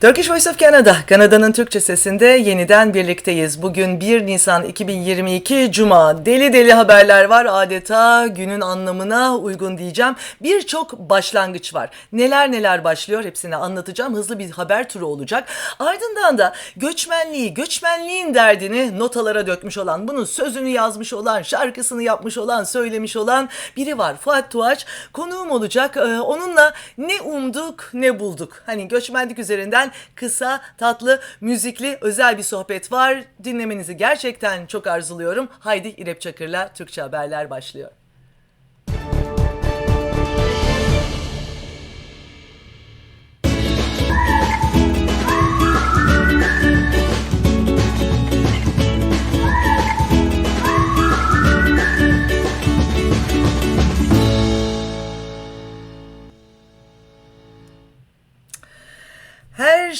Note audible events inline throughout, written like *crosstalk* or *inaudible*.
Turkish Voice of Canada, Kanada'nın Türkçe sesinde yeniden birlikteyiz. Bugün 1 Nisan 2022 Cuma. Deli deli haberler var adeta günün anlamına uygun diyeceğim. Birçok başlangıç var. Neler neler başlıyor hepsini anlatacağım. Hızlı bir haber turu olacak. Ardından da göçmenliği, göçmenliğin derdini notalara dökmüş olan, bunun sözünü yazmış olan, şarkısını yapmış olan, söylemiş olan biri var. Fuat Tuğaç konuğum olacak. Ee, onunla ne umduk ne bulduk. Hani göçmenlik üzerinden kısa, tatlı, müzikli, özel bir sohbet var. Dinlemenizi gerçekten çok arzuluyorum. Haydi İrep Çakır'la Türkçe Haberler başlıyor.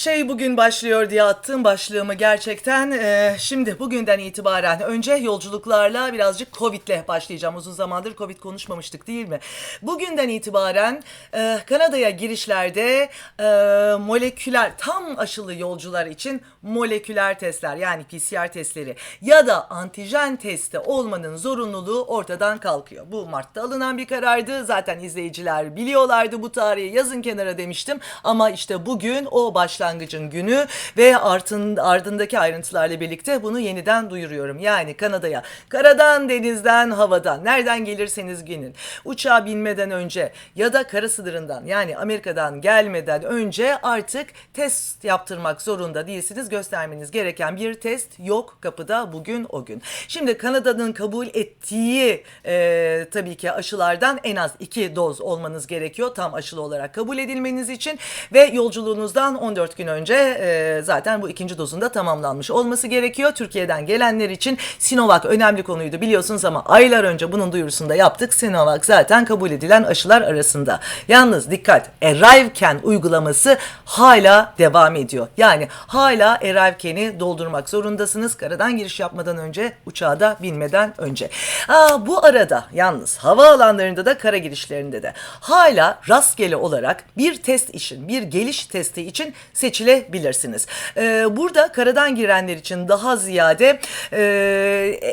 Şey bugün başlıyor diye attığım başlığımı gerçekten e, şimdi bugünden itibaren önce yolculuklarla birazcık Covid'le başlayacağım. Uzun zamandır Covid konuşmamıştık değil mi? Bugünden itibaren e, Kanada'ya girişlerde e, moleküler tam aşılı yolcular için moleküler testler yani PCR testleri ya da antijen testi olmanın zorunluluğu ortadan kalkıyor. Bu Mart'ta alınan bir karardı. Zaten izleyiciler biliyorlardı bu tarihi yazın kenara demiştim. Ama işte bugün o başlangıcın günü ve artın, ardındaki ayrıntılarla birlikte bunu yeniden duyuruyorum. Yani Kanada'ya karadan, denizden, havadan nereden gelirseniz gelin uçağa binmeden önce ya da kara sınırından yani Amerika'dan gelmeden önce artık test yaptırmak zorunda değilsiniz. Göstermeniz gereken bir test yok kapıda bugün o gün. Şimdi Kanada'nın kabul ettiği e, tabii ki aşılardan en az iki doz olmanız gerekiyor tam aşılı olarak kabul edilmeniz için ve yolculuğunuzdan 14 gün önce e, zaten bu ikinci dozun da tamamlanmış olması gerekiyor. Türkiye'den gelenler için Sinovac önemli konuydu biliyorsunuz ama aylar önce bunun duyurusunu da yaptık. Sinovac zaten kabul edilen aşılar arasında. Yalnız dikkat ArriveCan uygulaması hala devam ediyor. Yani hala ArriveCan'i doldurmak zorundasınız karadan giriş yapmadan önce uçağa da binmeden önce. Aa, bu arada yalnız hava alanlarında da kara girişlerinde de hala rastgele olarak bir test için bir geliş testi için seçilebilirsiniz. Ee, burada karadan girenler için daha ziyade e,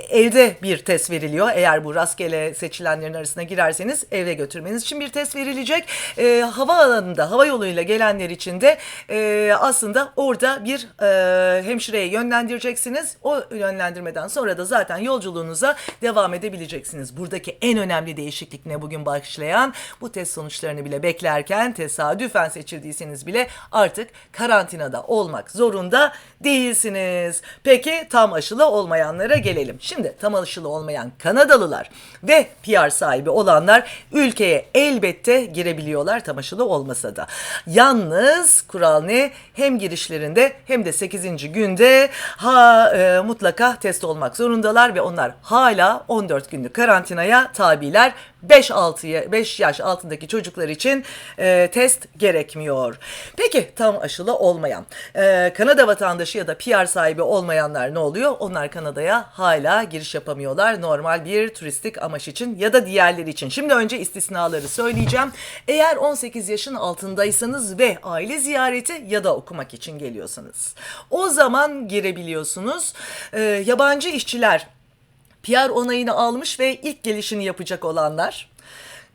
evde bir test veriliyor. Eğer bu rastgele seçilenlerin arasına girerseniz eve götürmeniz için bir test verilecek. Ee, hava alanında hava yoluyla gelenler için de e, aslında orada bir e, hemşireye yönlendireceksiniz. O yönlendirmeden sonra da zaten yolculuğunuza devam edebileceksiniz. Buradaki en önemli değişiklik ne bugün başlayan? Bu test sonuçlarını bile beklerken tesadüfen seçildiyseniz bile artık karantinada olmak zorunda değilsiniz. Peki tam aşılı olmayanlara gelelim. Şimdi tam aşılı olmayan Kanadalılar ve PR sahibi olanlar ülkeye elbette girebiliyorlar tam aşılı olmasa da. Yalnız kural ne? Hem girişlerinde hem de 8. günde ha e, mutlaka test olmak zorundalar ve onlar hala 14 günlük karantinaya tabiler. 5-6 5 yaş altındaki çocuklar için e, test gerekmiyor. Peki tam aşılı olmayan e, Kanada vatandaşı ya da PR sahibi olmayanlar ne oluyor? Onlar Kanada'ya hala giriş yapamıyorlar normal bir turistik amaç için ya da diğerleri için. Şimdi önce istisnaları söyleyeceğim. Eğer 18 yaşın altındaysanız ve aile ziyareti ya da okumak için geliyorsanız o zaman girebiliyorsunuz. E, yabancı işçiler PR onayını almış ve ilk gelişini yapacak olanlar.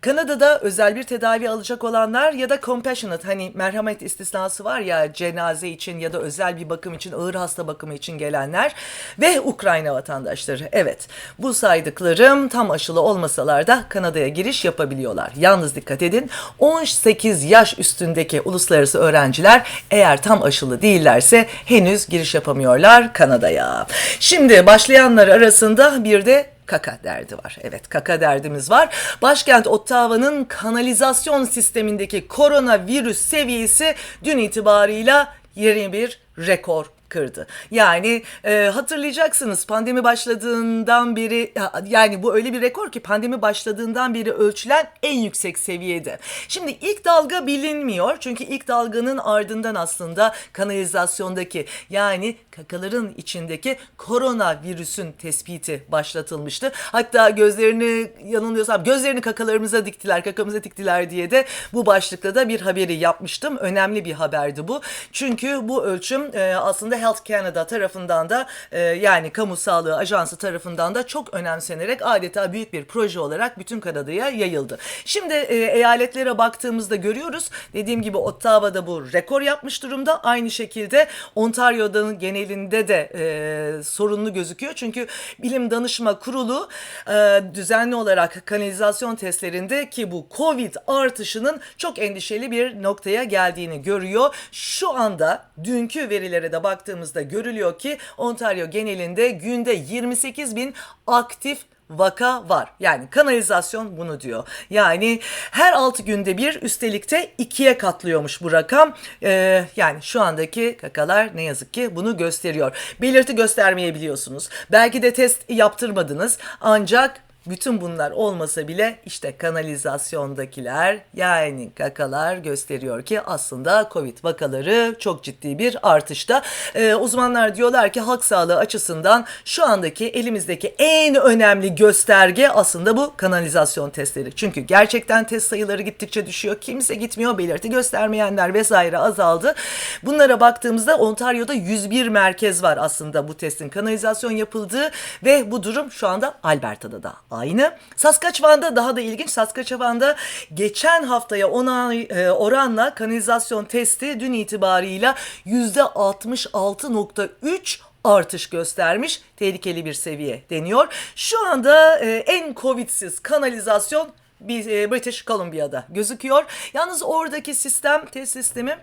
Kanada'da özel bir tedavi alacak olanlar ya da compassionate hani merhamet istisnası var ya cenaze için ya da özel bir bakım için ağır hasta bakımı için gelenler ve Ukrayna vatandaşları. Evet bu saydıklarım tam aşılı olmasalar da Kanada'ya giriş yapabiliyorlar. Yalnız dikkat edin 18 yaş üstündeki uluslararası öğrenciler eğer tam aşılı değillerse henüz giriş yapamıyorlar Kanada'ya. Şimdi başlayanlar arasında bir de kaka derdi var. Evet kaka derdimiz var. Başkent Ottawa'nın kanalizasyon sistemindeki koronavirüs seviyesi dün itibarıyla yeni bir rekor kırdı. Yani e, hatırlayacaksınız pandemi başladığından beri yani bu öyle bir rekor ki pandemi başladığından beri ölçülen en yüksek seviyede. Şimdi ilk dalga bilinmiyor çünkü ilk dalganın ardından aslında kanalizasyondaki yani kakaların içindeki koronavirüsün tespiti başlatılmıştı. Hatta gözlerini yanılmıyorsam gözlerini kakalarımıza diktiler, kakamıza diktiler diye de bu başlıkta da bir haberi yapmıştım. Önemli bir haberdi bu. Çünkü bu ölçüm e, aslında Health Canada tarafından da e, yani kamu sağlığı ajansı tarafından da çok önemsenerek adeta büyük bir proje olarak bütün Kanada'ya yayıldı. Şimdi e, eyaletlere baktığımızda görüyoruz. Dediğim gibi Ottawa'da bu rekor yapmış durumda. Aynı şekilde Ontario'da genelinde de e, sorunlu gözüküyor. Çünkü Bilim Danışma Kurulu e, düzenli olarak kanalizasyon testlerinde ki bu Covid artışının çok endişeli bir noktaya geldiğini görüyor. Şu anda dünkü verilere de baktığımızda görülüyor ki Ontario genelinde günde 28 bin aktif vaka var. Yani kanalizasyon bunu diyor. Yani her 6 günde bir üstelik de ikiye katlıyormuş bu rakam. Ee, yani şu andaki kakalar ne yazık ki bunu gösteriyor. Belirti göstermeyebiliyorsunuz. Belki de test yaptırmadınız ancak bütün bunlar olmasa bile işte kanalizasyondakiler yani kakalar gösteriyor ki aslında Covid vakaları çok ciddi bir artışta. Ee, uzmanlar diyorlar ki halk sağlığı açısından şu andaki elimizdeki en önemli gösterge aslında bu kanalizasyon testleri. Çünkü gerçekten test sayıları gittikçe düşüyor. Kimse gitmiyor. Belirti göstermeyenler vesaire azaldı. Bunlara baktığımızda Ontario'da 101 merkez var aslında bu testin kanalizasyon yapıldığı ve bu durum şu anda Alberta'da da aynı. Saskatchewan'da daha da ilginç. Saskatchewan'da geçen haftaya ona e, oranla kanalizasyon testi dün itibarıyla %66.3 artış göstermiş. Tehlikeli bir seviye deniyor. Şu anda e, en covidsiz kanalizasyon e, British Columbia'da gözüküyor. Yalnız oradaki sistem, test sistemi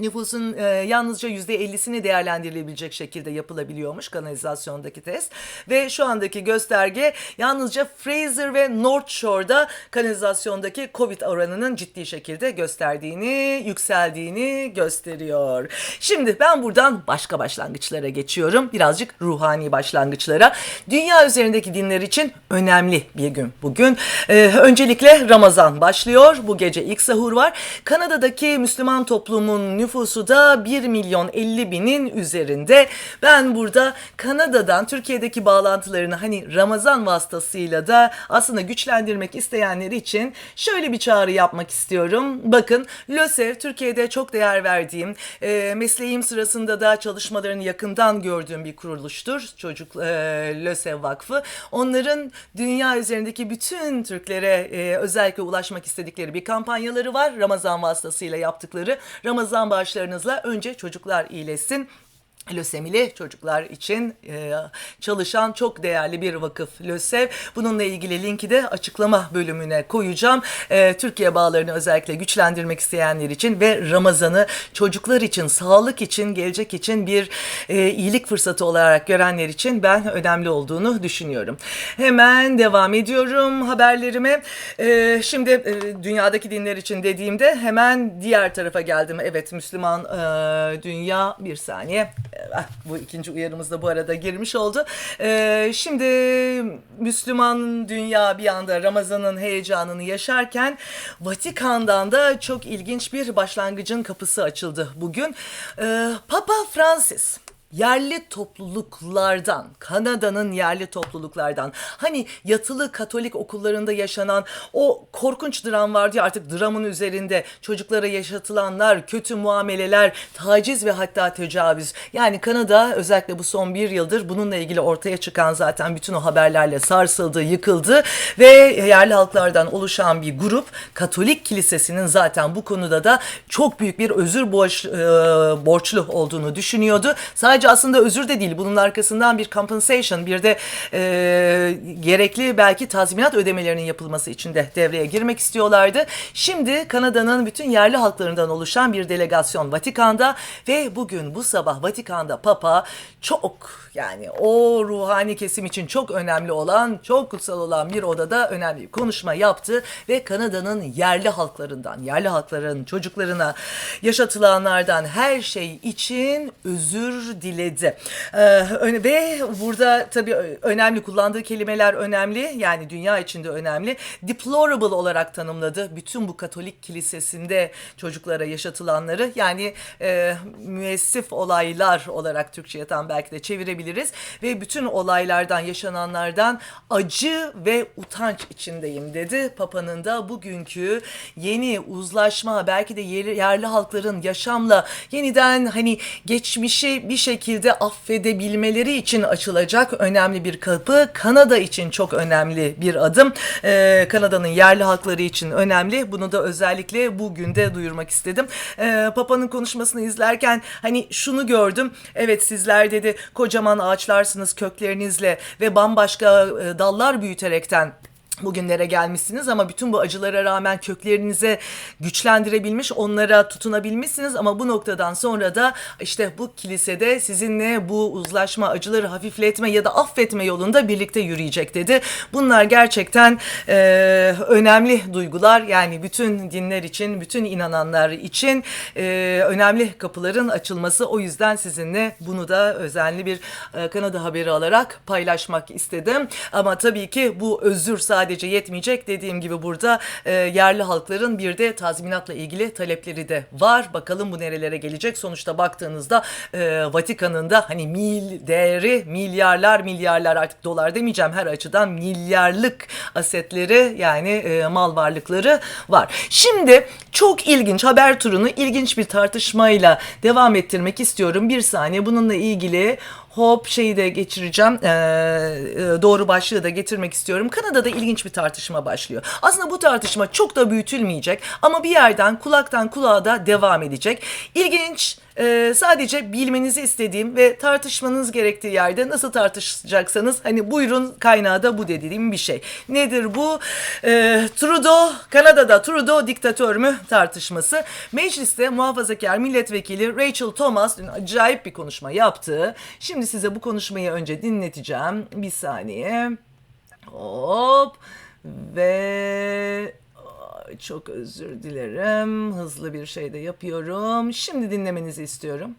Nüfusun e, yalnızca %50'sini değerlendirilebilecek şekilde yapılabiliyormuş kanalizasyondaki test. Ve şu andaki gösterge yalnızca Fraser ve North Shore'da kanalizasyondaki Covid oranının ciddi şekilde gösterdiğini, yükseldiğini gösteriyor. Şimdi ben buradan başka başlangıçlara geçiyorum. Birazcık ruhani başlangıçlara. Dünya üzerindeki dinler için önemli bir gün bugün. E, öncelikle Ramazan başlıyor. Bu gece ilk sahur var. Kanada'daki Müslüman toplumun nüfusu da 1 milyon 50 binin üzerinde. Ben burada Kanada'dan Türkiye'deki bağlantılarını hani Ramazan vasıtasıyla da aslında güçlendirmek isteyenler için şöyle bir çağrı yapmak istiyorum. Bakın LÖSEV Türkiye'de çok değer verdiğim, e, mesleğim sırasında da çalışmalarını yakından gördüğüm bir kuruluştur. Çocuk e, LÖSEV Vakfı. Onların dünya üzerindeki bütün Türklere e, özellikle ulaşmak istedikleri bir kampanyaları var. Ramazan vasıtasıyla yaptıkları. Ramazan bağışlarınızla önce çocuklar iyileşsin. Lösemili çocuklar için e, çalışan çok değerli bir vakıf LÖSEV. Bununla ilgili linki de açıklama bölümüne koyacağım. E, Türkiye bağlarını özellikle güçlendirmek isteyenler için ve Ramazan'ı çocuklar için, sağlık için, gelecek için bir e, iyilik fırsatı olarak görenler için ben önemli olduğunu düşünüyorum. Hemen devam ediyorum haberlerime. E, şimdi e, dünyadaki dinler için dediğimde hemen diğer tarafa geldim. Evet Müslüman e, dünya bir saniye bu ikinci uyarımız da bu arada girmiş oldu. Ee, şimdi Müslüman dünya bir anda Ramazan'ın heyecanını yaşarken Vatikan'dan da çok ilginç bir başlangıcın kapısı açıldı bugün. Ee, Papa Francis yerli topluluklardan, Kanada'nın yerli topluluklardan, hani yatılı Katolik okullarında yaşanan o korkunç dram vardı ya artık dramın üzerinde çocuklara yaşatılanlar, kötü muameleler, taciz ve hatta tecavüz. Yani Kanada özellikle bu son bir yıldır bununla ilgili ortaya çıkan zaten bütün o haberlerle sarsıldı, yıkıldı ve yerli halklardan oluşan bir grup Katolik Kilisesi'nin zaten bu konuda da çok büyük bir özür borç, e, borçlu olduğunu düşünüyordu. Sadece aslında özür de değil. Bunun arkasından bir compensation, bir de e, gerekli belki tazminat ödemelerinin yapılması için de devreye girmek istiyorlardı. Şimdi Kanada'nın bütün yerli halklarından oluşan bir delegasyon Vatikan'da ve bugün bu sabah Vatikan'da Papa çok yani o ruhani kesim için çok önemli olan, çok kutsal olan bir odada önemli bir konuşma yaptı ve Kanada'nın yerli halklarından, yerli halkların çocuklarına yaşatılanlardan her şey için özür diledi. Ee, ve burada tabii önemli kullandığı kelimeler önemli. Yani dünya içinde önemli. Deplorable olarak tanımladı. Bütün bu Katolik kilisesinde çocuklara yaşatılanları yani e, müessif olaylar olarak Türkçe'ye tam belki de çevirebiliriz. Ve bütün olaylardan yaşananlardan acı ve utanç içindeyim dedi. Papa'nın da bugünkü yeni uzlaşma belki de yeri- yerli halkların yaşamla yeniden hani geçmişi bir şekilde affedebilmeleri için açılacak önemli bir kapı. Kanada için çok önemli bir adım. Ee, Kanada'nın yerli halkları için önemli. Bunu da özellikle bugün de duyurmak istedim. Ee, Papa'nın konuşmasını izlerken hani şunu gördüm. Evet sizler dedi kocaman ağaçlarsınız köklerinizle ve bambaşka e, dallar büyüterekten bugünlere gelmişsiniz ama bütün bu acılara rağmen köklerinize güçlendirebilmiş, onlara tutunabilmişsiniz ama bu noktadan sonra da işte bu kilisede sizinle bu uzlaşma, acıları hafifletme ya da affetme yolunda birlikte yürüyecek dedi. Bunlar gerçekten e, önemli duygular yani bütün dinler için, bütün inananlar için e, önemli kapıların açılması. O yüzden sizinle bunu da özenli bir e, Kanada haberi alarak paylaşmak istedim. Ama tabii ki bu özür sadece yetmeyecek. Dediğim gibi burada e, yerli halkların bir de tazminatla ilgili talepleri de var. Bakalım bu nerelere gelecek. Sonuçta baktığınızda e, Vatikan'ın da hani mil değeri milyarlar milyarlar artık dolar demeyeceğim her açıdan milyarlık asetleri yani e, mal varlıkları var. Şimdi çok ilginç haber turunu ilginç bir tartışmayla devam ettirmek istiyorum. Bir saniye bununla ilgili Hop şeyi de geçireceğim. Ee, e, doğru başlığı da getirmek istiyorum. Kanada'da ilginç bir tartışma başlıyor. Aslında bu tartışma çok da büyütülmeyecek ama bir yerden kulaktan kulağa da devam edecek. İlginç e, sadece bilmenizi istediğim ve tartışmanız gerektiği yerde nasıl tartışacaksanız hani buyurun kaynağı da bu dediğim bir şey. Nedir bu? E, Trudeau, Kanada'da Trudeau diktatör mü tartışması. Mecliste muhafazakar milletvekili Rachel Thomas dün acayip bir konuşma yaptı. Şimdi size bu konuşmayı önce dinleteceğim. Bir saniye. Hop. Ve çok özür dilerim. Hızlı bir şey de yapıyorum. Şimdi dinlemenizi istiyorum.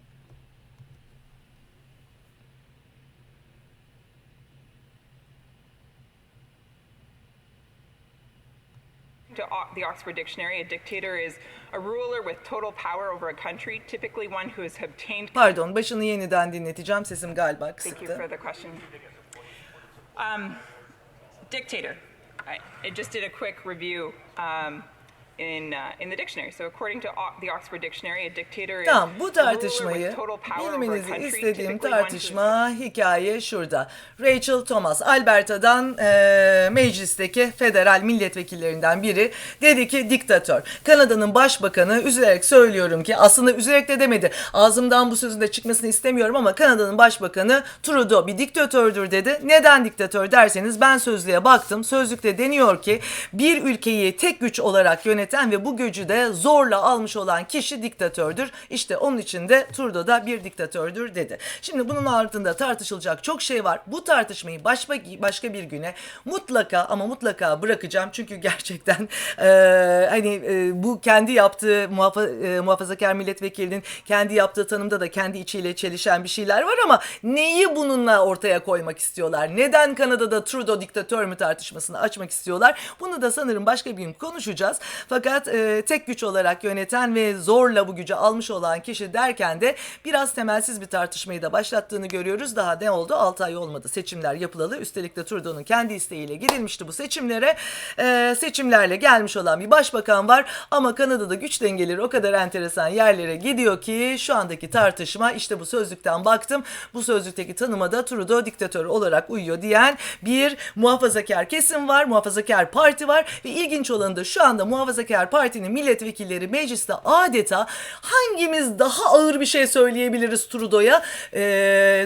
To the Oxford Dictionary, a dictator is a ruler with total power over a country, typically one who has obtained. Pardon, başını yeniden dinleteceğim. Sesim galiba Thank you kısıktı. for the question. Um, dictator. I, I just did a quick review um, in uh, in the dictionary. So according to the Oxford Dictionary, a dictator is Tamam, bu tartışmayı bilmenizi istediğim tartışma hikaye şurada. Rachel Thomas, Alberta'dan e, meclisteki federal milletvekillerinden biri dedi ki diktatör. Kanada'nın başbakanı üzülerek söylüyorum ki aslında üzülerek de demedi. Ağzımdan bu sözün de çıkmasını istemiyorum ama Kanada'nın başbakanı Trudeau bir diktatördür dedi. Neden diktatör derseniz ben sözlüğe baktım. Sözlükte deniyor ki bir ülkeyi tek güç olarak yöneten ve bu gücü de zorla almış olan kişi diktatördür. İşte onun için de Trudeau da bir diktatördür dedi. Şimdi bunun ardında tartışılacak çok şey var. Bu tartışmayı başka, başka bir güne mutlaka ama mutlaka bırakacağım. Çünkü gerçekten e, hani e, bu kendi yaptığı muhafa, e, muhafazakar milletvekilinin kendi yaptığı tanımda da kendi içiyle çelişen bir şeyler var ama neyi bununla ortaya koymak istiyorlar? Neden Kanada'da Trudeau diktatör mü tartışmasını açmak istiyorlar? Bunu da sanırım başka bir gün konuşacağız. Fakat e, tek güç olarak yöneten ve zorla bu gücü almış olan kişi derken de biraz temelsiz bir tartışmayı da başlattığını görüyoruz. Daha ne oldu? 6 ay olmadı seçimler yapılalı. Üstelik de Trudeau'nun kendi isteğiyle girilmişti bu seçimlere. E, seçimlerle gelmiş olan bir başbakan var ama Kanada'da güç dengeleri o kadar enteresan yerlere gidiyor ki şu andaki tartışma işte bu sözlükten baktım. Bu sözlükteki tanıma da Trudeau diktatör olarak uyuyor diyen bir muhafazakar kesim var. Muhafazakar parti var ve ilginç olanı da şu anda muhafazakar partinin milletvekilleri mecliste adeta hangimiz daha ağır bir şey söyleyebiliriz Trudeau'ya e,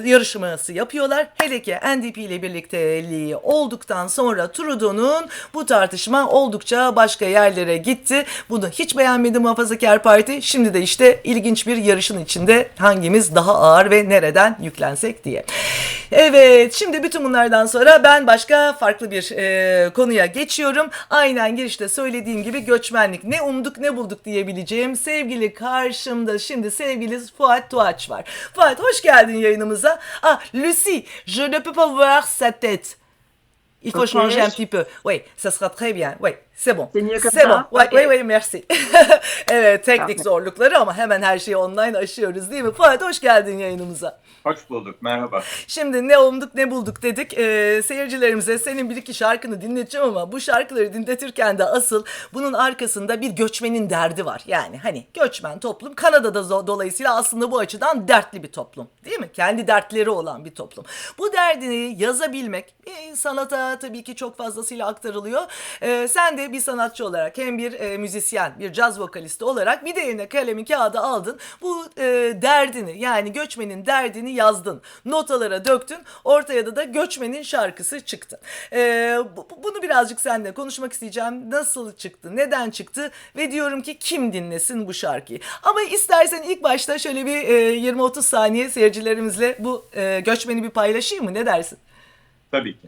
yarışması yapıyorlar. Hele ki NDP ile birlikteliği olduktan sonra Trudeau'nun bu tartışma oldukça başka yerlere gitti. Bunu hiç beğenmedi muhafazakar parti. Şimdi de işte ilginç bir yarışın içinde hangimiz daha ağır ve nereden yüklensek diye. Evet şimdi bütün bunlardan sonra ben başka farklı bir e, konuya geçiyorum. Aynen girişte söylediğim gibi göç göçmenlik ne umduk ne bulduk diyebileceğim sevgili karşımda şimdi sevgili Fuat Tuğaç var. Fuat hoş geldin yayınımıza. Ah Lucie, je ne peux pas voir sa tête. Il faut changer un petit peu. Oui, ça sera très bien. Oui, c'est bon. C'est bon. Oui, Ok. oui, oui, merci. *laughs* evet, teknik zorlukları ama hemen her şeyi online aşıyoruz değil mi? Fuat hoş geldin yayınımıza. Hoş bulduk, merhaba. Şimdi ne umduk ne bulduk dedik. Ee, seyircilerimize senin bir iki şarkını dinleteceğim ama bu şarkıları dinletirken de asıl bunun arkasında bir göçmenin derdi var. Yani hani göçmen toplum Kanada'da dolayısıyla aslında bu açıdan dertli bir toplum. Değil mi? Kendi dertleri olan bir toplum. Bu derdini yazabilmek e, sanata tabii ki çok fazlasıyla aktarılıyor. Ee, sen de bir sanatçı olarak hem bir e, müzisyen, bir caz vokalisti olarak bir de eline kalemi kağıdı aldın. Bu e, derdini yani göçmenin derdini yazdın. Notalara döktün. Ortaya da da göçmenin şarkısı çıktı. Bu- bu- bunu birazcık seninle konuşmak isteyeceğim. Nasıl çıktı? Neden çıktı? Ve diyorum ki kim dinlesin bu şarkıyı? Ama istersen ilk başta şöyle bir e, 20-30 saniye seyircilerimizle bu e, göçmeni bir paylaşayım mı? Ne dersin? Tabii ki.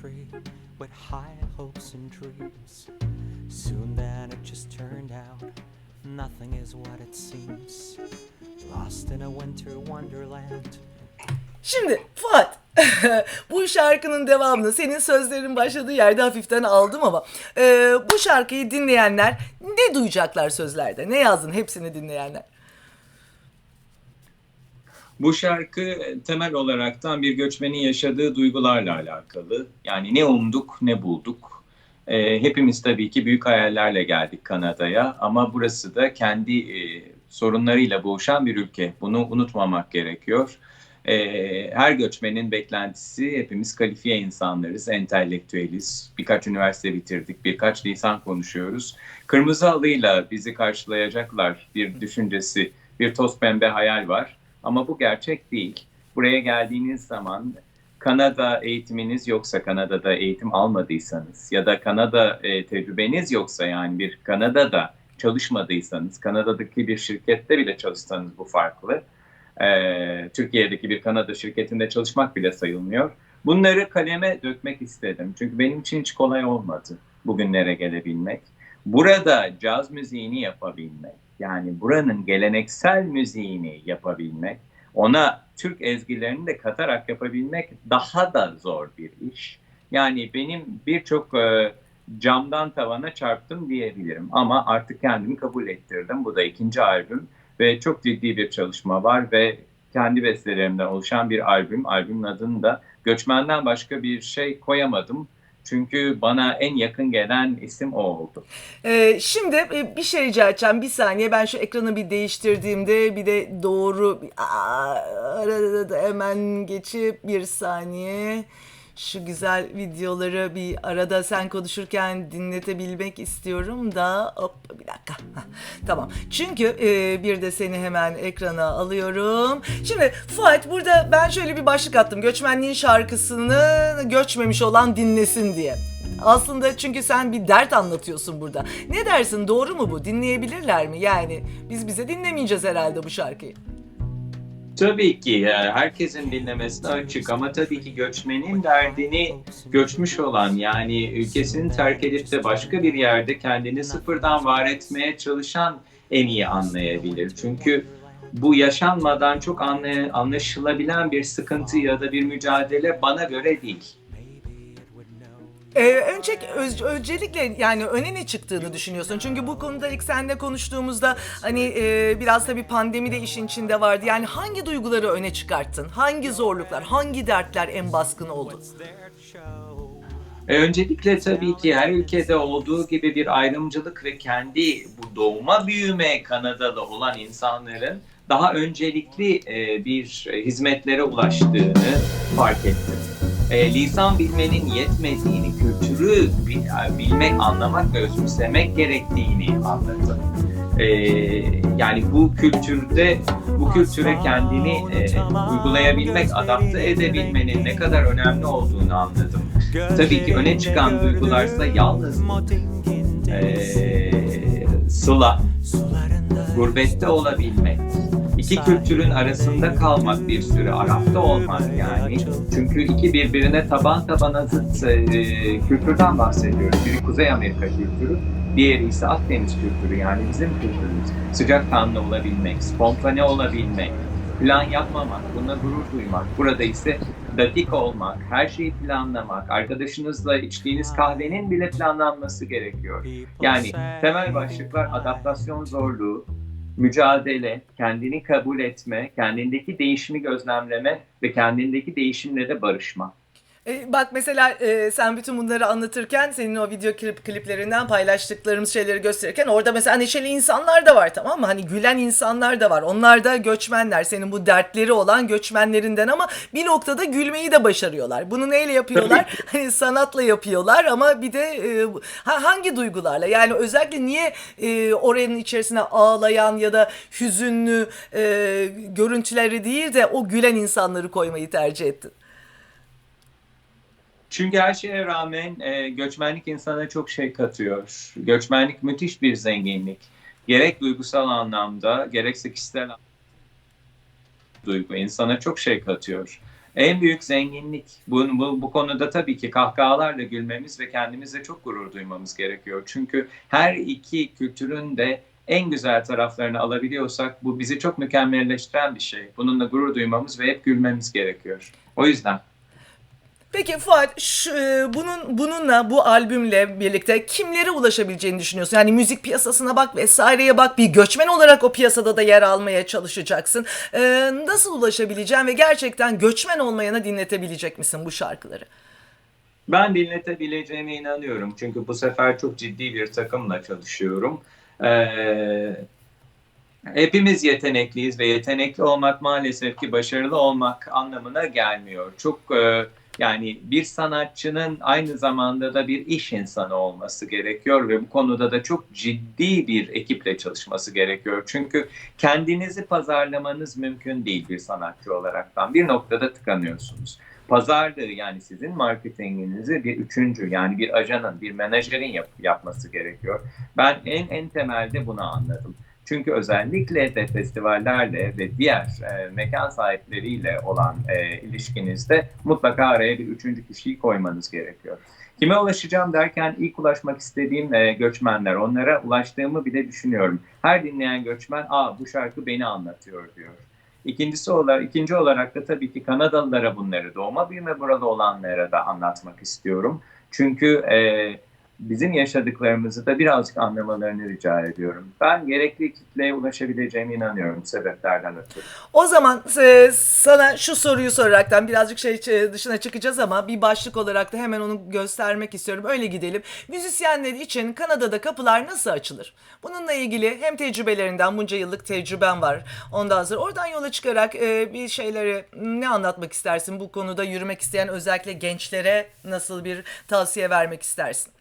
Country with high hopes and dreams. Soon then it just turned out nothing is what it seems. Lost in a winter wonderland. Şimdi Fuat *laughs* bu şarkının devamını senin sözlerin başladığı yerde hafiften aldım ama e, bu şarkıyı dinleyenler ne duyacaklar sözlerde? Ne yazdın hepsini dinleyenler? Bu şarkı e, temel olaraktan bir göçmenin yaşadığı duygularla alakalı. Yani ne umduk ne bulduk. E, hepimiz tabii ki büyük hayallerle geldik Kanada'ya ama burası da kendi e, sorunlarıyla boğuşan bir ülke. Bunu unutmamak gerekiyor. E, her göçmenin beklentisi hepimiz kalifiye insanlarız, entelektüeliz. Birkaç üniversite bitirdik, birkaç lisan konuşuyoruz. Kırmızı halıyla bizi karşılayacaklar bir düşüncesi, bir toz pembe hayal var. Ama bu gerçek değil. Buraya geldiğiniz zaman Kanada eğitiminiz yoksa, Kanada'da eğitim almadıysanız ya da Kanada e, tecrübeniz yoksa yani bir Kanada'da çalışmadıysanız, Kanada'daki bir şirkette bile çalışsanız bu farklı. Ee, Türkiye'deki bir Kanada şirketinde çalışmak bile sayılmıyor. Bunları kaleme dökmek istedim. Çünkü benim için hiç kolay olmadı bugünlere gelebilmek. Burada caz müziğini yapabilmek, yani buranın geleneksel müziğini yapabilmek, ona Türk ezgilerini de katarak yapabilmek daha da zor bir iş. Yani benim birçok e, camdan tavana çarptım diyebilirim ama artık kendimi kabul ettirdim. Bu da ikinci albüm ve çok ciddi bir çalışma var ve kendi bestelerimden oluşan bir albüm. Albümün adını da Göçmenden başka bir şey koyamadım. Çünkü bana en yakın gelen isim o oldu. Ee, şimdi e, bir şey rica edeceğim bir saniye ben şu ekranı bir değiştirdiğimde bir de doğru arada da hemen geçip bir saniye şu güzel videoları bir arada sen konuşurken dinletebilmek istiyorum da hop bir dakika tamam çünkü e, bir de seni hemen ekrana alıyorum şimdi Fuat burada ben şöyle bir başlık attım göçmenliğin şarkısını göçmemiş olan dinlesin diye aslında çünkü sen bir dert anlatıyorsun burada. Ne dersin doğru mu bu? Dinleyebilirler mi? Yani biz bize dinlemeyeceğiz herhalde bu şarkıyı. Tabii ki e, herkesin dinlemesine açık ama tabii ki göçmenin derdini göçmüş olan yani ülkesini terk edip de başka bir yerde kendini sıfırdan var etmeye çalışan en iyi anlayabilir. Çünkü bu yaşanmadan çok anlaşılabilen bir sıkıntı ya da bir mücadele bana göre değil. Ee, önce, öz- öncelikle yani öne ne çıktığını düşünüyorsun? Çünkü bu konuda ilk seninle konuştuğumuzda hani e, biraz da bir pandemi de işin içinde vardı. Yani hangi duyguları öne çıkarttın? Hangi zorluklar, hangi dertler en baskın oldu? E, Öncelikle tabii ki her ülkede olduğu gibi bir ayrımcılık ve kendi bu doğuma büyüme Kanadalı olan insanların daha öncelikli e, bir hizmetlere ulaştığını fark ettim. E, lisan bilmenin yetmediğini, kültürü bil- bilmek, anlamak ve özümsemek gerektiğini anladım. E, yani bu kültürde, bu kültüre kendini e, uygulayabilmek, adapte edebilmenin ne kadar önemli olduğunu anladım. Tabii ki öne çıkan duygularsa yalnız e, sıla, gurbette olabilmek, iki kültürün arasında kalmak bir süre, Arap'ta olmak yani. Çünkü iki birbirine taban tabana zıt e, kültürden bahsediyoruz. Biri Kuzey Amerika kültürü, diğeri ise Akdeniz kültürü yani bizim kültürümüz. Sıcakkanlı olabilmek, spontane olabilmek, plan yapmamak, buna gurur duymak. Burada ise dakika olmak, her şeyi planlamak, arkadaşınızla içtiğiniz kahvenin bile planlanması gerekiyor. Yani temel başlıklar adaptasyon zorluğu, mücadele, kendini kabul etme, kendindeki değişimi gözlemleme ve kendindeki değişimle de barışma. E, bak mesela e, sen bütün bunları anlatırken senin o video klip kliplerinden paylaştıklarımız şeyleri gösterirken orada mesela neşeli insanlar da var tamam mı? Hani gülen insanlar da var. Onlar da göçmenler. Senin bu dertleri olan göçmenlerinden ama bir noktada gülmeyi de başarıyorlar. Bunu neyle yapıyorlar? hani sanatla yapıyorlar ama bir de e, ha- hangi duygularla? Yani özellikle niye e, oranın içerisine ağlayan ya da hüzünlü e, görüntüleri değil de o gülen insanları koymayı tercih ettin? Çünkü her şeye rağmen e, göçmenlik insana çok şey katıyor. Göçmenlik müthiş bir zenginlik. Gerek duygusal anlamda, gerekse kişisel anlamda duygu insana çok şey katıyor. En büyük zenginlik. Bu, bu, bu konuda tabii ki kahkahalarla gülmemiz ve kendimizle çok gurur duymamız gerekiyor. Çünkü her iki kültürün de en güzel taraflarını alabiliyorsak bu bizi çok mükemmelleştiren bir şey. Bununla gurur duymamız ve hep gülmemiz gerekiyor. O yüzden Peki Fuat, şu, e, bunun bununla bu albümle birlikte kimlere ulaşabileceğini düşünüyorsun? Yani müzik piyasasına bak vesaireye bak. Bir göçmen olarak o piyasada da yer almaya çalışacaksın. E, nasıl ulaşabileceğin ve gerçekten göçmen olmayana dinletebilecek misin bu şarkıları? Ben dinletebileceğime inanıyorum. Çünkü bu sefer çok ciddi bir takımla çalışıyorum. Ee, hepimiz yetenekliyiz ve yetenekli olmak maalesef ki başarılı olmak anlamına gelmiyor. Çok e, yani bir sanatçının aynı zamanda da bir iş insanı olması gerekiyor ve bu konuda da çok ciddi bir ekiple çalışması gerekiyor. Çünkü kendinizi pazarlamanız mümkün değil bir sanatçı olaraktan. Bir noktada tıkanıyorsunuz pazarlığı yani sizin marketinginizi bir üçüncü yani bir ajanın, bir menajerin yap- yapması gerekiyor. Ben en en temelde bunu anladım. Çünkü özellikle de festivallerle ve diğer e, mekan sahipleriyle olan e, ilişkinizde mutlaka araya bir üçüncü kişiyi koymanız gerekiyor. Kime ulaşacağım derken ilk ulaşmak istediğim e, göçmenler. Onlara ulaştığımı bile düşünüyorum. Her dinleyen göçmen, aa bu şarkı beni anlatıyor diyor. İkincisi olarak, ikinci olarak da tabii ki Kanadalılara bunları doğma büyüme burada olanlara da anlatmak istiyorum. Çünkü e, bizim yaşadıklarımızı da birazcık anlamalarını rica ediyorum. Ben gerekli kitleye ulaşabileceğime inanıyorum sebeplerden ötürü. O zaman e, sana şu soruyu soraraktan birazcık şey e, dışına çıkacağız ama bir başlık olarak da hemen onu göstermek istiyorum. Öyle gidelim. Müzisyenler için Kanada'da kapılar nasıl açılır? Bununla ilgili hem tecrübelerinden bunca yıllık tecrüben var. Ondan sonra oradan yola çıkarak e, bir şeyleri ne anlatmak istersin bu konuda yürümek isteyen özellikle gençlere nasıl bir tavsiye vermek istersin?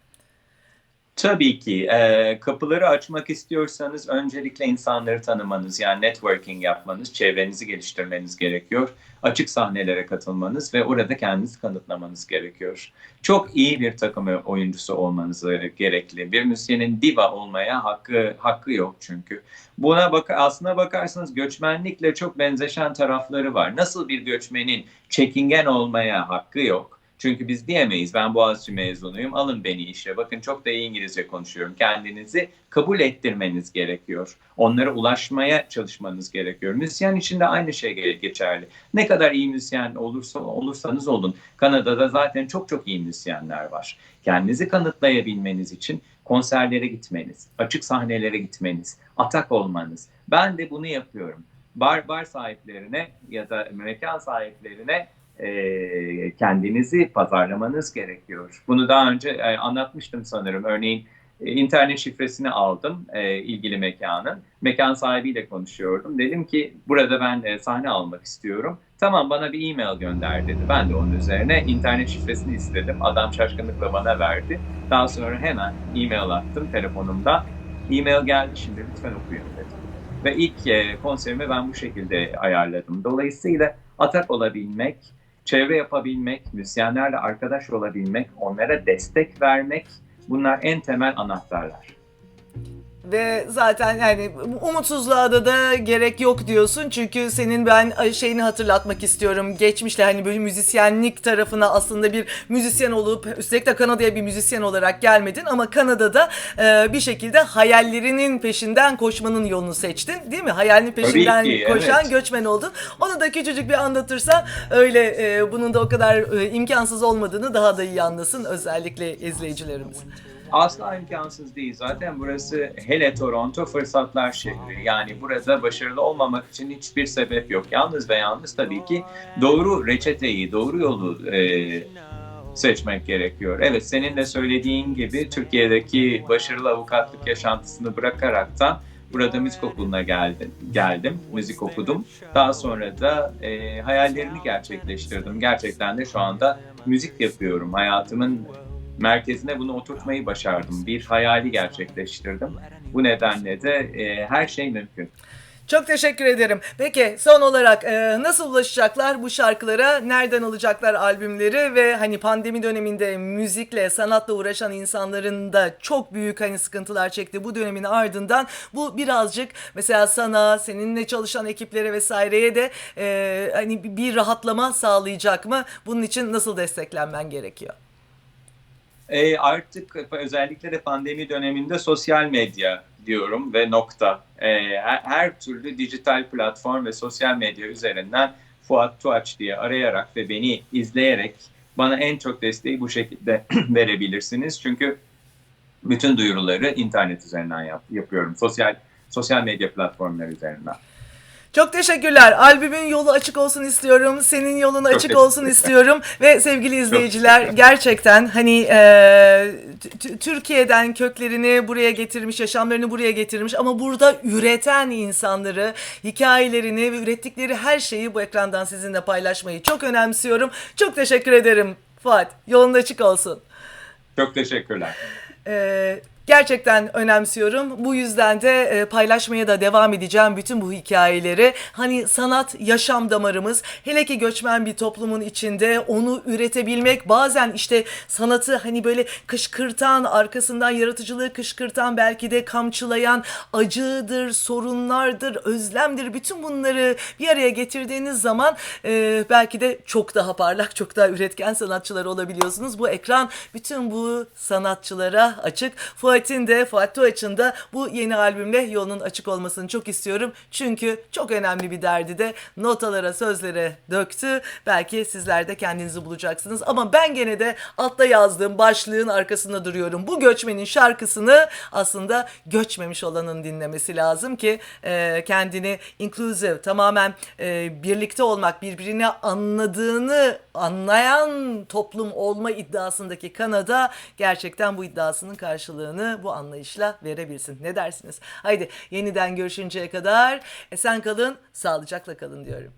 Tabii ki e, kapıları açmak istiyorsanız öncelikle insanları tanımanız yani networking yapmanız, çevrenizi geliştirmeniz gerekiyor. Açık sahnelere katılmanız ve orada kendinizi kanıtlamanız gerekiyor. Çok iyi bir takım oyuncusu olmanız gerekli. Bir müzisyenin diva olmaya hakkı hakkı yok çünkü. Buna bak aslına bakarsanız göçmenlikle çok benzeşen tarafları var. Nasıl bir göçmenin çekingen olmaya hakkı yok? Çünkü biz diyemeyiz ben Boğaziçi mezunuyum alın beni işe bakın çok da iyi İngilizce konuşuyorum. Kendinizi kabul ettirmeniz gerekiyor. Onlara ulaşmaya çalışmanız gerekiyor. Müzisyen için de aynı şey geçerli. Ne kadar iyi müzisyen olursa olursanız olun. Kanada'da zaten çok çok iyi müzisyenler var. Kendinizi kanıtlayabilmeniz için konserlere gitmeniz, açık sahnelere gitmeniz, atak olmanız. Ben de bunu yapıyorum. Bar bar sahiplerine ya da mekan sahiplerine e, kendinizi pazarlamanız gerekiyor. Bunu daha önce e, anlatmıştım sanırım. Örneğin E, internet şifresini aldım e, ilgili mekanın. Mekan sahibiyle konuşuyordum. Dedim ki burada ben e, sahne almak istiyorum. Tamam bana bir e-mail gönder dedi. Ben de onun üzerine internet şifresini istedim. Adam şaşkınlıkla bana verdi. Daha sonra hemen e-mail attım telefonumda. E-mail geldi şimdi lütfen okuyun dedi. Ve ilk e, konserimi ben bu şekilde ayarladım. Dolayısıyla atak olabilmek, çevre yapabilmek, müzisyenlerle arkadaş olabilmek, onlara destek vermek bunlar en temel anahtarlar. Ve zaten yani umutsuzluğa da, da gerek yok diyorsun. Çünkü senin ben şeyini hatırlatmak istiyorum. Geçmişte hani böyle müzisyenlik tarafına aslında bir müzisyen olup üstelik de Kanada'ya bir müzisyen olarak gelmedin ama Kanada'da e, bir şekilde hayallerinin peşinden koşmanın yolunu seçtin değil mi? Hayalinin peşinden ki, koşan evet. göçmen oldun. Onu da küçücük bir anlatırsan öyle e, bunun da o kadar e, imkansız olmadığını daha da iyi anlasın özellikle izleyicilerimiz. Asla imkansız değil. Zaten burası hele Toronto fırsatlar şehri. Yani burada başarılı olmamak için hiçbir sebep yok. Yalnız ve yalnız tabii ki doğru reçeteyi, doğru yolu e, seçmek gerekiyor. Evet senin de söylediğin gibi Türkiye'deki başarılı avukatlık yaşantısını bırakarak da burada müzik okuluna geldim. geldim müzik okudum. Daha sonra da e, hayallerimi gerçekleştirdim. Gerçekten de şu anda müzik yapıyorum. Hayatımın merkezine bunu oturtmayı başardım. Bir hayali gerçekleştirdim. Bu nedenle de e, her şey mümkün. Çok teşekkür ederim. Peki son olarak e, nasıl ulaşacaklar bu şarkılara? Nereden alacaklar albümleri ve hani pandemi döneminde müzikle, sanatla uğraşan insanların da çok büyük hani sıkıntılar çekti bu dönemin ardından bu birazcık mesela sana, seninle çalışan ekiplere vesaireye de e, hani bir rahatlama sağlayacak mı? Bunun için nasıl desteklenmen gerekiyor? E, artık özellikle de pandemi döneminde sosyal medya diyorum ve nokta. E, her, türlü dijital platform ve sosyal medya üzerinden Fuat Tuğaç diye arayarak ve beni izleyerek bana en çok desteği bu şekilde *clears throat* verebilirsiniz. Çünkü bütün duyuruları internet üzerinden yap, yapıyorum. Sosyal sosyal medya platformları üzerinden. Çok teşekkürler. Albümün yolu açık olsun istiyorum. Senin yolun açık teşekkür olsun istiyorum. Ve sevgili izleyiciler gerçekten hani e, Türkiye'den köklerini buraya getirmiş, yaşamlarını buraya getirmiş ama burada üreten insanları, hikayelerini ve ürettikleri her şeyi bu ekrandan sizinle paylaşmayı çok önemsiyorum. Çok teşekkür ederim Fuat. Yolun açık olsun. Çok teşekkürler. Ee, gerçekten önemsiyorum. Bu yüzden de e, paylaşmaya da devam edeceğim bütün bu hikayeleri. Hani sanat yaşam damarımız. Hele ki göçmen bir toplumun içinde onu üretebilmek bazen işte sanatı hani böyle kışkırtan, arkasından yaratıcılığı kışkırtan, belki de kamçılayan acıdır, sorunlardır, özlemdir. Bütün bunları bir araya getirdiğiniz zaman e, belki de çok daha parlak, çok daha üretken sanatçılar olabiliyorsunuz. Bu ekran bütün bu sanatçılara açık. Fuat'in de, Fuat Tuğaç'ın da bu yeni albümle yolunun açık olmasını çok istiyorum. Çünkü çok önemli bir derdi de notalara, sözlere döktü. Belki sizler de kendinizi bulacaksınız. Ama ben gene de altta yazdığım başlığın arkasında duruyorum. Bu göçmenin şarkısını aslında göçmemiş olanın dinlemesi lazım ki e, kendini inclusive, tamamen e, birlikte olmak, birbirini anladığını anlayan toplum olma iddiasındaki Kanada gerçekten bu iddiasının karşılığını bu anlayışla verebilsin. Ne dersiniz? Haydi yeniden görüşünceye kadar esen kalın, sağlıcakla kalın diyorum.